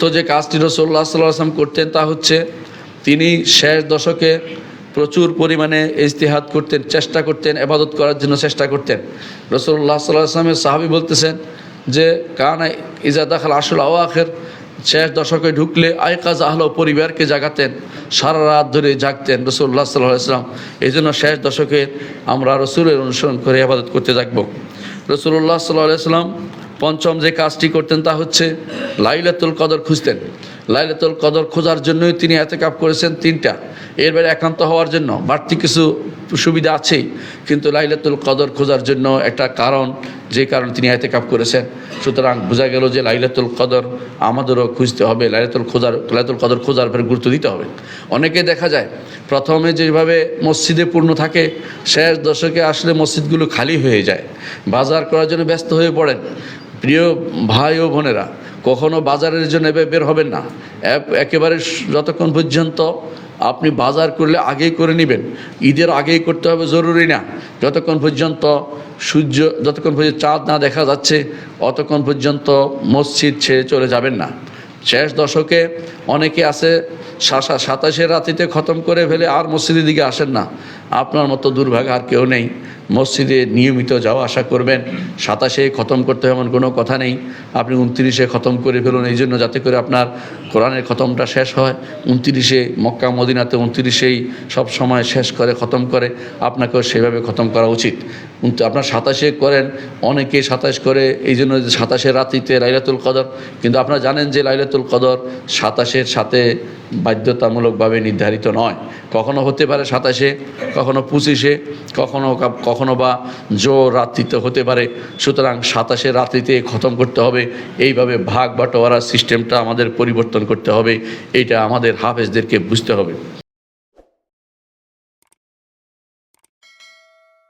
তো যে কাজটি সাল্লাহ আসলাম করতেন তা হচ্ছে তিনি শেষ দশকে প্রচুর পরিমাণে ইজতিহাদ করতেন, চেষ্টা করতেন এবাদত করার জন্য চেষ্টা করতেন। রসল্লাহ সাল্লাহ আসলামের সাহাবি বলতেছেন যে, কানা ইজা দাখাল আসল আওয়াখের শেষ দশকে ঢুকলে আয়কাজ আহলো পরিবারকে জাগাতেন, সারা রাত ধরে জাগতেন রসুল্লাহ সাল্লাহ আসলাম এই জন্য শেষ দশকে আমরা রসুলের অনুসরণ করে আবাদত করতে থাকব। রসুল্লাহ সাল্লাহ সাল্লাম পঞ্চম যে কাজটি করতেন তা হচ্ছে লাইলাতুল কদর খুঁজতেন। লাইলাতুল কদর খোঁজার জন্যই তিনি এতে কাপ করেছেন তিনটা। এর বাইরে একান্ত হওয়ার জন্য বাড়তি কিছু সুবিধা আছেই, কিন্তু লাইলাতুল কদর খোঁজার জন্য একটা কারণ, যে কারণে তিনি এতে কাপ করেছেন। সুতরাং বোঝা গেল যে লাইলাতুল কদর আমাদেরও খুঁজতে হবে, লাইলাতুল খোঁজার লাইলাতুল কদর খোঁজার উপরে গুরুত্ব দিতে হবে। অনেকে দেখা যায়, প্রথমে যেভাবে মসজিদে পূর্ণ থাকে, শেষ দশকে আসলে মসজিদগুলো খালি হয়ে যায়। বাজার করার জন্য ব্যস্ত হয়ে পড়েন। প্রিয় ভাই ও বোনেরা, কখনো বাজারের জন্য বের হবেন না। একেবারে যতক্ষণ পর্যন্ত আপনি বাজার করলে আগেই করে নেবেন, ঈদের আগেই করতে হবে, জরুরি না। যতক্ষণ পর্যন্ত সূর্য যতক্ষণ পর্যন্ত চাঁদ না দেখা যাচ্ছে, অতক্ষণ পর্যন্ত মসজিদ ছেড়ে চলে যাবেন না। শেষ দশকে অনেকে আছে, সাসা সাতাশের রাতিতে খতম করে ফেলে আর মসজিদের দিকে আসেন না। আপনার মতো দুর্ভাগ্য আর কেউ নেই। মসজিদে নিয়মিত যাওয়া আসা করবেন। সাতাশে খতম করতে হবে এমন কোনো কথা নেই। আপনি উনত্রিশে খতম করে ফেলুন, এই জন্য যাতে করে আপনার কোরআনের খতমটা শেষ হয়। উনত্রিশে মক্কা, মদিনাতে উনত্রিশেই সব সময় শেষ করে, খতম করে। আপনাকেও সেভাবে খতম করা উচিত। আপনার সাতাশে করেন, অনেকে সাতাশ করে, এই জন্য যে সাতাশের রাত্রিতে লাইলাতুল কদর। কিন্তু আপনারা জানেন যে লাইলাতুল কদর সাতাশের সাথে বাধ্যতামূলকভাবে নির্ধারিত নয়। কখনো হতে পারে সাতাশে, কখনো পঁচিশে, কখনো কখনো বা জোর রাত্রিতে হতে পারে। সুতরাং সাতাশে রাত্রিতে খতম করতে হবে। এইভাবে ভাগ বাটোয়ারার সিস্টেমটা আমাদের পরিবর্তন করতে হবে। এটা আমাদের হাফেজদেরকে বুঝতে হবে।